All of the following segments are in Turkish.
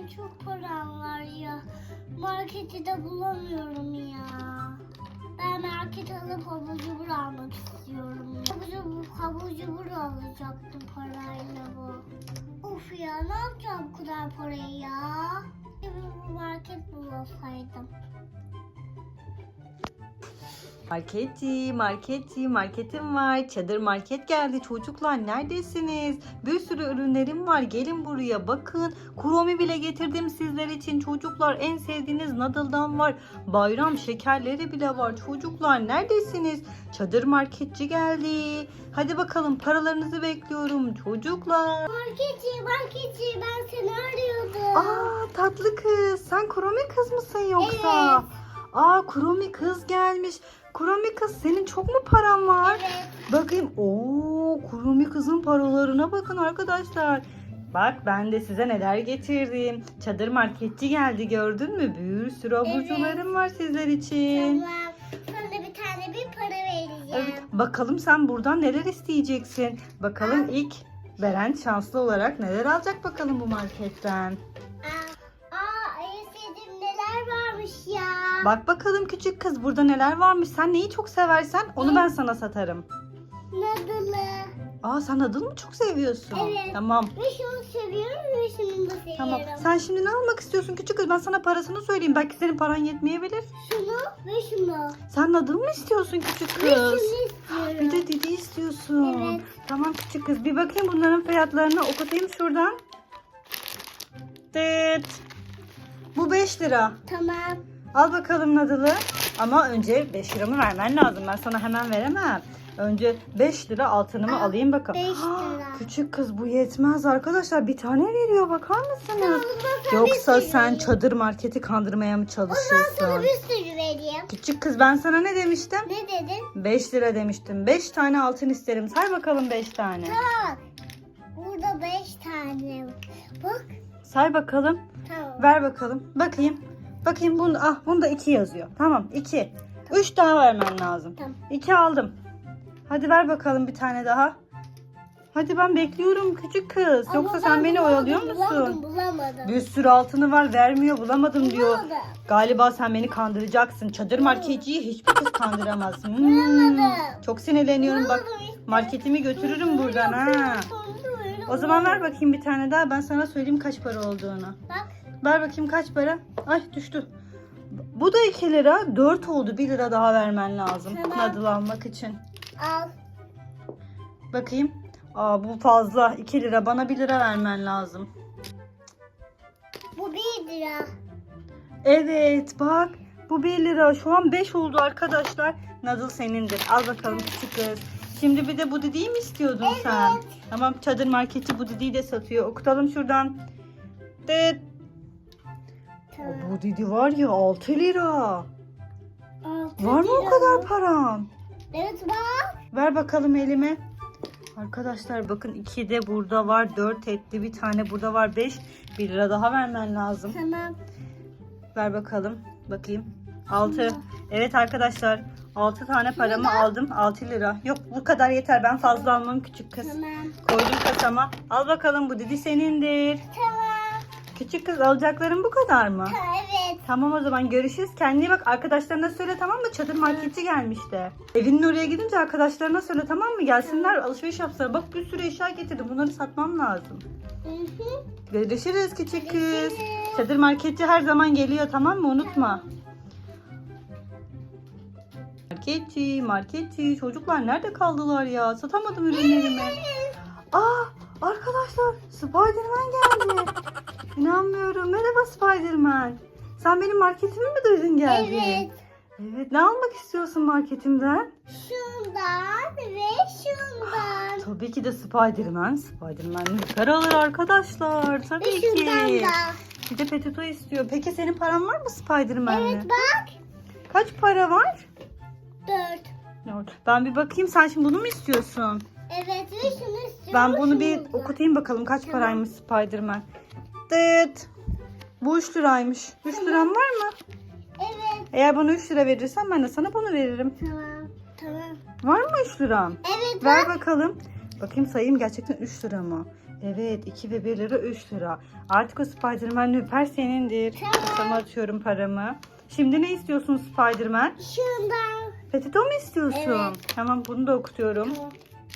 benim çok param var ya. Marketi de bulamıyorum ya. Ben market alıp abur cubur almak istiyorum. Abur cubur, abur cubur alacaktım parayla bu. Of ya ne yapacağım bu kadar parayı ya? Bir market bulasaydım. Marketi, marketi, marketim var. Çadır market geldi çocuklar. Neredesiniz? Bir sürü ürünlerim var. Gelin buraya bakın. Kuromi bile getirdim sizler için. Çocuklar en sevdiğiniz nadıldan var. Bayram şekerleri bile var. Çocuklar neredesiniz? Çadır marketçi geldi. Hadi bakalım paralarınızı bekliyorum çocuklar. Marketçi, marketçi ben seni arıyordum. Aa tatlı kız. Sen Kuromi kız mısın yoksa? Evet. Aa Kuromi kız gelmiş. Kuromi kız senin çok mu paran var? Evet. Bakayım. Oo, Kurumi kızın paralarına bakın arkadaşlar. Bak ben de size neler getirdim. Çadır marketçi geldi gördün mü? Bir sürü aburcularım var sizler için. Tamam. Sana bir tane bir para vereceğim. Evet, bakalım sen buradan neler isteyeceksin. Bakalım ilk veren şanslı olarak neler alacak bakalım bu marketten. Bak bakalım küçük kız burada neler varmış. Sen neyi çok seversen onu ben sana satarım. Nadılı. Aa sen adını mı çok seviyorsun? Evet. Tamam. Ve şunu seviyorum ve şunu da seviyorum. Tamam. Sen şimdi ne almak istiyorsun küçük kız? Ben sana parasını söyleyeyim. Belki senin paran yetmeyebilir. Şunu ve şunu. Sen nadıl mı istiyorsun küçük Ve şunu kız? istiyorum. Bir de didi istiyorsun. Evet. Tamam küçük kız. Bir bakayım bunların fiyatlarını okutayım şuradan. Dıt. Bu 5 lira. Tamam. Al bakalım nadılı. Ama önce 5 liramı vermen lazım. Ben sana hemen veremem. Önce 5 lira altınımı Al, alayım bakalım. beş Ha, lira. Küçük kız bu yetmez arkadaşlar. Bir tane veriyor bakar mısınız? Yoksa sen vereyim. çadır marketi kandırmaya mı O zaman sana çalışıyorsun? bir sürü vereyim. Küçük kız ben sana ne demiştim? Ne dedin? 5 lira demiştim. 5 tane altın isterim. Say bakalım 5 tane. Tamam. Burada beş tane var. Bak. Say bakalım. Tamam. Ver bakalım. Bakayım. Bakayım bunu ah bunda 2 yazıyor. Tamam 2. 3 daha vermen lazım. Tamam. 2 aldım. Hadi ver bakalım bir tane daha. Hadi ben bekliyorum küçük kız. Ama Yoksa ben sen beni bulamadım, oyalıyor musun? Bulamadım bulamadım. Bir sürü altını var vermiyor bulamadım diyor. Bulamadım. Galiba sen beni kandıracaksın. Çadır marketçiyi hiçbir kız kandıramaz. Hmm, Bulamadım. Çok sinirleniyorum bak. Bulamadım işte. Marketimi götürürüm buradan ha. O zaman ver bakayım bir tane daha. Ben sana söyleyeyim kaç para olduğunu. Bak. Ver bakayım kaç para. Ay düştü. Bu da 2 lira. 4 oldu. 1 lira daha vermen lazım. Tamam. Nadıl almak için. Al. Bakayım. Aa bu fazla. 2 lira. Bana 1 lira vermen lazım. Bu bir lira. Evet bak. Bu 1 lira. Şu an 5 oldu arkadaşlar. Nadıl senindir. Al bakalım küçük kız. Şimdi bir de bu didiyi mi istiyordun sen? Tamam çadır marketi bu didiyi de satıyor. Okutalım şuradan. Dıt. Tamam. Bu didi var ya 6 lira. Altı Var mı o lira. kadar paran? Evet bak. Ver bakalım elime. Arkadaşlar bakın iki de burada var. 4 etti. Bir tane burada var. 5. 1 lira daha vermen lazım. Tamam. Ver bakalım. Bakayım. 6. Evet arkadaşlar. 6 tane paramı Şurada. aldım. 6 lira. Yok bu kadar yeter. Ben fazla almam küçük kız. Tamam. Koydum kasama. Al bakalım bu didi senindir. Tamam. Küçük kız alacakların bu kadar mı? Evet. Tamam o zaman görüşürüz. Kendine bak. Arkadaşlarına söyle tamam mı? Çadır marketçi gelmişti. Evinin oraya gidince arkadaşlarına söyle tamam mı? Gelsinler alışveriş yapsınlar. Bak bir sürü eşya getirdim. Bunları satmam lazım. Hı hı. Görüşürüz küçük kız. Çadır marketçi her zaman geliyor tamam mı? Unutma. Marketçi, marketçi. Çocuklar nerede kaldılar ya? Satamadım ürünlerimi. Aa arkadaşlar Spiderman geldi. İnanmıyorum. Merhaba Spiderman. Sen benim marketimi mi duydun geldin? Evet. Evet. Ne almak istiyorsun marketimden? Şundan ve şundan. Tabii ki de Spiderman. Spiderman yukarı alır arkadaşlar. Tabii Ve ki. şundan da. Bir de Petito istiyor. Peki senin paran var mı Spiderman'le? Evet bak. Kaç para var? Dört. Dört. Ben bir bakayım. Sen şimdi bunu mu istiyorsun? Evet ve şunu istiyorum. Ben bunu bir da. okutayım bakalım kaç Tamam. paraymış Spiderman. Dıt. Bu 3 liraymış. 3 liran var mı? Evet. Eğer bana 3 lira verirsen ben de sana bunu veririm. Tamam. Tamam. Var mı 3 liran? Evet Ver bak. bakalım. Bakayım sayayım gerçekten 3 lira mı? Evet 2 ve 1 lira 3 lira. Artık o Spiderman Nüper senindir. Tamam. Kasama atıyorum paramı. Şimdi ne istiyorsun Spiderman? Şundan. Petito mu istiyorsun? Evet. Tamam bunu da okutuyorum. Tamam.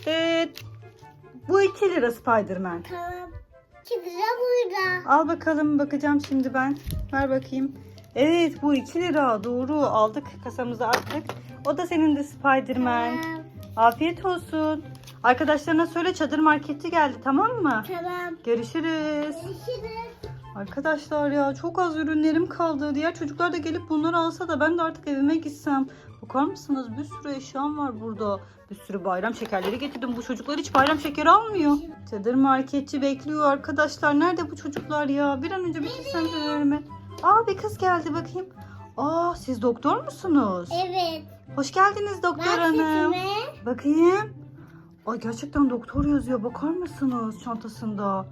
Evet. Bu 2 lira Spiderman. Tamam. İki lira burada. Al bakalım bakacağım şimdi ben. Ver bakayım. Evet bu 2 lira doğru aldık kasamıza attık. O da senin de Spiderman. Tamam. Afiyet olsun. Arkadaşlarına söyle çadır marketçi geldi tamam mı? Tamam. Görüşürüz. Görüşürüz. Arkadaşlar ya çok az ürünlerim kaldı. Diğer çocuklar da gelip bunları alsa da ben de artık evime gitsem. Bakar mısınız bir sürü eşyam var burada. Bir sürü bayram şekerleri getirdim. Bu çocuklar hiç bayram şekeri almıyor. Çadır marketçi bekliyor arkadaşlar. Nerede bu çocuklar ya? Bir an önce bitirsem ürünlerimi. Aa bir kız geldi bakayım. Aa siz doktor musunuz? Evet. Hoş geldiniz doktor Bak hanım. sesime. Bakayım. Ay gerçekten doktor yazıyor. Bakar mısınız çantasında?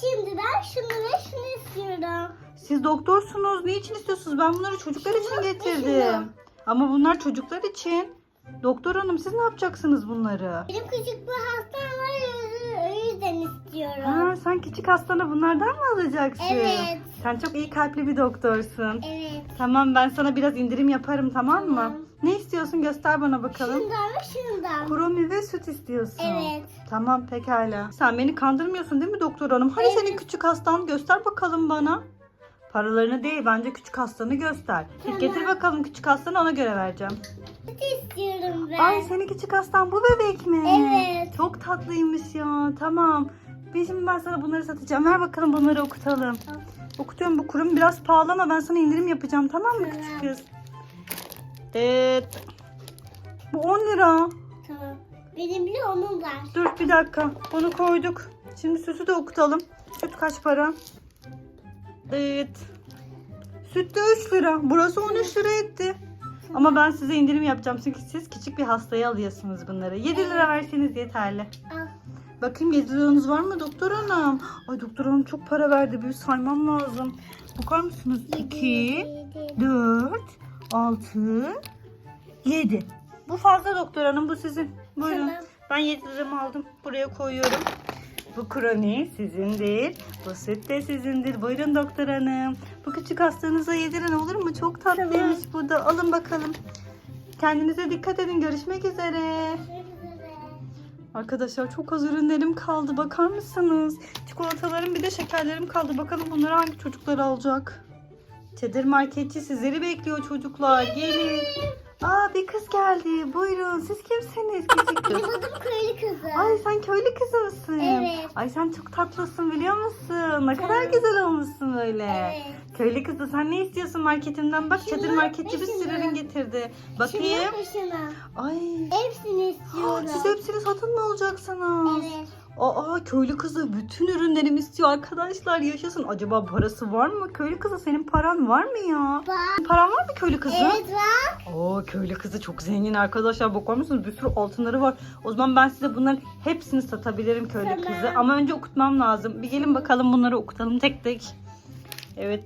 Şimdi ben şunu ve şunu istiyorum. Siz doktorsunuz. Ne için istiyorsunuz? Ben bunları çocuklar için Şunu ve getirdim. Ama bunlar çocuklar için. Doktor hanım siz ne yapacaksınız bunları? Benim küçük bir hastam var o yüzden istiyorum. Ha, sen küçük hastana bunlardan mı alacaksın? Evet. Sen çok iyi kalpli bir doktorsun. Evet. Tamam ben sana biraz indirim yaparım tamam mı? Tamam. Ne istiyorsun göster bana bakalım. Şundan ve şundan. Kromi ve süt istiyorsun. Evet. Tamam pekala. Sen beni kandırmıyorsun değil mi doktor hanım? Hani Evet. senin küçük hastan göster bakalım bana. Paralarını değil bence küçük hastanı göster. Tamam. getir bakalım küçük hastanı ona göre vereceğim. Süt istiyorum ben. Ay senin küçük hastan bu bebek mi? Evet. Çok tatlıymış ya. Tamam. Bir Şimdi ben sana bunları satacağım. Ver bakalım bunları okutalım. Tamam. Okutuyorum bu kurum biraz pahalı ama ben sana indirim yapacağım tamam mı Tamam. küçük kız? Evet. Bu 10 lira. Tamam. Benim bile onun var. Dur bir dakika. Bunu koyduk. Şimdi sütü de okutalım. Süt kaç para? Evet. Süt de 3 lira. Burası 13 lira etti. Ama ben size indirim yapacağım çünkü siz küçük bir hastaya alıyorsunuz bunları. 7 lira verseniz yeterli. Al. Bakayım 7 liranız var mı doktor hanım? Ay doktor hanım çok para verdi. Bir saymam lazım. Bakar mısınız? 2, Yedi. 4, 6, 7. Bu fazla doktor hanım bu sizin. Buyurun. Tamam. Ben 7 liramı aldım. Buraya koyuyorum. Bu kroni sizindir. Bu süt de sizindir. Buyurun doktor hanım. Bu küçük hastanıza yedirin olur mu? Çok tatlıymış bu da. Alın bakalım. Kendinize dikkat edin. Görüşmek üzere. Arkadaşlar çok az ürünlerim kaldı. Bakar mısınız? Çikolatalarım bir de şekerlerim kaldı. Bakalım bunları hangi çocuklar alacak? Çadır marketçi sizleri bekliyor çocuklar. Gelin. Aa bir kız geldi. Buyurun. Siz kimsiniz? Küçük. Benim adım köylü kızı. Ay sen köylü kızı mısın? Evet. Ay sen çok tatlısın biliyor musun? Ne kadar Evet. güzel olmuşsun böyle. Evet. Köylü kızı sen ne istiyorsun marketimden? Bak çadır Şunu marketçi bir sürü ürün getirdi. Bakayım. ve şunu. Ay. Hepsini istiyorum. Siz hepsini satın mı alacaksınız? Evet. Aa köylü kızı bütün ürünlerimi istiyor arkadaşlar yaşasın. Acaba parası var mı? Köylü kızı senin paran var mı ya? Bak. Paran var mı köylü kızı? Evet bak. Oo köylü kızı çok zengin arkadaşlar. Bakar mısınız? Bir sürü altınları var. O zaman ben size bunların hepsini satabilirim köylü Tamam. kızı. Ama önce okutmam lazım. Bir gelin bakalım bunları okutalım tek tek. Evet.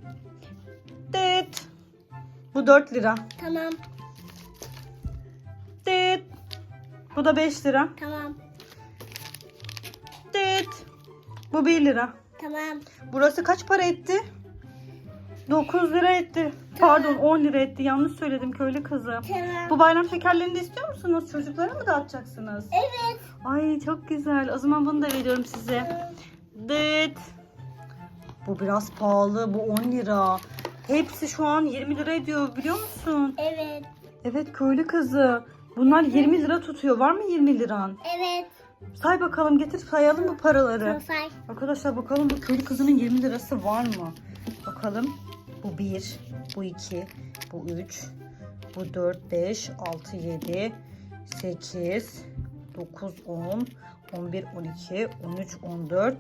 Evet. Bu 4 lira. Tamam. Evet. Bu da 5 lira. Tamam. Bu 1 lira. Tamam. Burası kaç para etti? 9 lira etti. Pardon 10 lira etti. Yanlış söyledim köylü kızı. Tamam. Bu bayram şekerlerini de istiyor musunuz? Çocuklara mı dağıtacaksınız? Evet. Ay çok güzel. O zaman bunu da veriyorum size. Evet. Bu biraz pahalı. Bu 10 lira. Hepsi şu an 20 lira ediyor biliyor musun? Evet. Evet köylü kızı. Bunlar 20 lira tutuyor. Var mı 20 liran? Evet. Say bakalım getir sayalım bu paraları. Say. Arkadaşlar bakalım bu köylü kızının 20 lirası var mı? Bakalım. Bu 1, bu 2, bu 3, bu 4, 5, 6, 7, 8, 9, 10, 11, 12, 13, 14,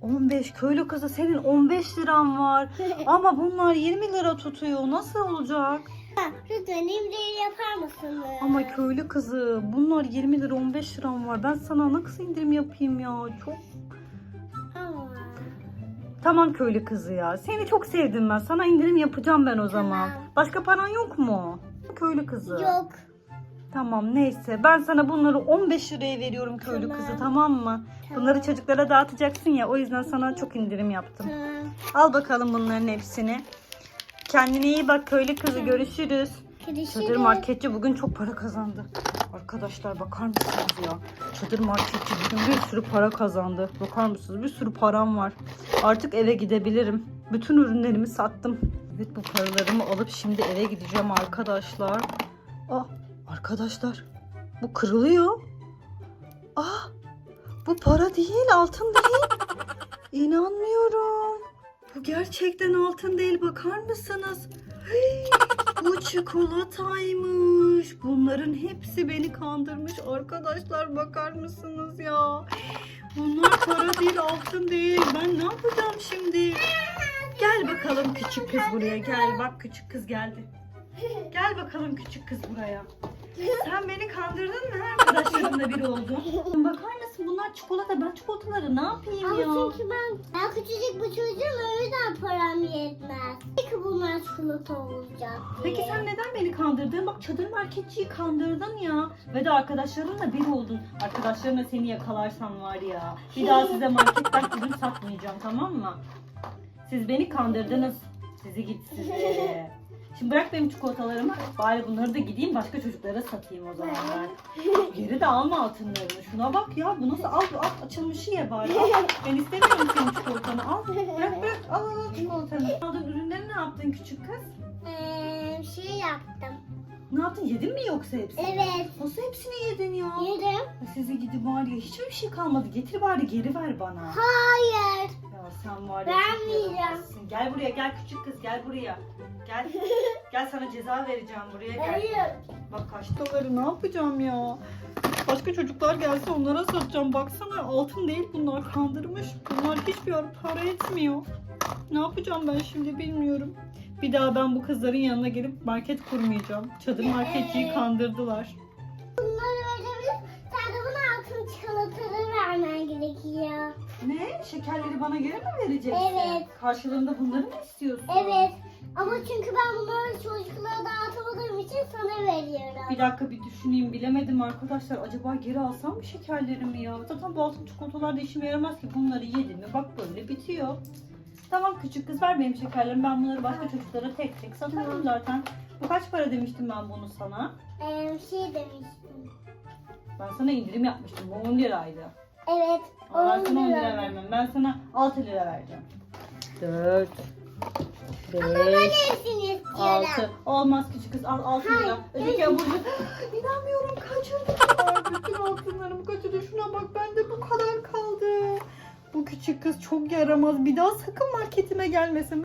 15. Köylü kızı senin 15 liran var. Ama bunlar 20 lira tutuyor. Nasıl olacak? Lütfen indirim yapar mısınız? Ama köylü kızı bunlar 20 lira 15 liram var. Ben sana nasıl indirim yapayım ya? Çok Ama. Tamam köylü kızı ya. Seni çok sevdim ben. Sana indirim yapacağım ben o zaman. Tamam. Başka paran yok mu? Köylü kızı. Yok. Tamam neyse ben sana bunları 15 liraya veriyorum köylü Tamam. kızı tamam mı? Bunları çocuklara dağıtacaksın ya o yüzden sana çok indirim yaptım. Tamam. Al bakalım bunların hepsini. Kendine iyi bak köylü kızı görüşürüz. Görüşürüz. Çadır marketçi bugün çok para kazandı. Arkadaşlar bakar mısınız ya? Çadır marketçi bugün bir sürü para kazandı. Bakar mısınız? Bir sürü param var. Artık eve gidebilirim. Bütün ürünlerimi sattım. Evet bu paralarımı alıp şimdi eve gideceğim arkadaşlar. Ah arkadaşlar bu kırılıyor. Ah bu para değil altın değil. İnanmıyorum. Bu gerçekten altın değil bakar mısınız? Hey, bu çikolataymış. Bunların hepsi beni kandırmış. Arkadaşlar bakar mısınız ya? Bunlar para değil altın değil. Ben ne yapacağım şimdi? Gel bakalım küçük kız buraya gel. Bak küçük kız geldi. Gel bakalım küçük kız buraya. Sen beni kandırdın mı? Arkadaşlarımla biri oldun. Bakar mısın bunlar çikolata. Ben çikolataları ne yapayım Ama ya? çünkü ben, ben küçücük bir çocuğum o yüzden param yetmez. Peki bunlar çikolata olacak diye. Peki sen neden beni kandırdın? Bak çadır marketçiyi kandırdın ya. Ve de arkadaşlarınla bir oldun. Arkadaşlarına seni yakalarsan var ya. Bir daha size marketten ürün satmayacağım tamam mı? Siz beni kandırdınız. Sizi git size. Şimdi bırak benim çikolatalarımı. Bari bunları da gideyim başka çocuklara satayım o zaman ben. Geri de alma altınlarını. Şuna bak ya. Bu nasıl? Al, al açılmışı ye bari. Al. Ben istemiyorum senin çikolatanı. Al. Bırak bırak. Al al al çikolatanı. Aldığın ürünleri ne yaptın küçük kız? Ee, şey yaptım. Ne yaptın? Yedin mi yoksa hepsini? Evet. Nasıl hepsini yedin ya? Yedim. Ya Sizi gidi var ya hiçbir şey kalmadı. Getir bari geri ver bana. Hayır. Ya sen var ya Vermeyeceğim. çok yaramazsın. Gel buraya gel küçük kız gel buraya. Gel. gel sana ceza vereceğim buraya gel. Hayır. Bak kaç doları ne yapacağım ya? Başka çocuklar gelse onlara satacağım. Baksana altın değil bunlar kandırmış. Bunlar hiçbir para etmiyor. Ne yapacağım ben şimdi bilmiyorum. Bir daha ben bu kızların yanına gelip market kurmayacağım. Çadır marketçiyi kandırdılar. Bunları verebilir. Sen de altın çikolataları vermen gerekiyor. Ne? Şekerleri bana geri mi vereceksin? Evet. Karşılığında bunları mı istiyorsun? Evet. Ama çünkü ben bunları çocuklara dağıtamadığım için sana veriyorum. Bir dakika bir düşüneyim bilemedim arkadaşlar. Acaba geri alsam mı şekerlerimi ya? Zaten bu altın çikolatalar da işime yaramaz ki. Bunları yedim mi bak böyle bitiyor. Tamam küçük kız ver benim şekerlerimi. Ben bunları başka çocuklara tek tek satarım Tamam. zaten. Bu kaç para demiştim ben bunu sana? Ee, şey demiştim. Ben sana indirim yapmıştım. Bu 10 liraydı. Evet. Ama ben sana 10 lira lira. vermem. Ben sana 6 lira vereceğim. 4 Ama ben 5 hepsini istiyorum. Altı. Olmaz küçük kız. Al altı lira. Öteki abur cubur. İnanmıyorum kaçırdılar. Bütün altınlarımı kaçırdı. Şuna bak bende bu kadar kaldı. Bu küçük kız çok yaramaz. Bir daha sakın marketime gelmesin.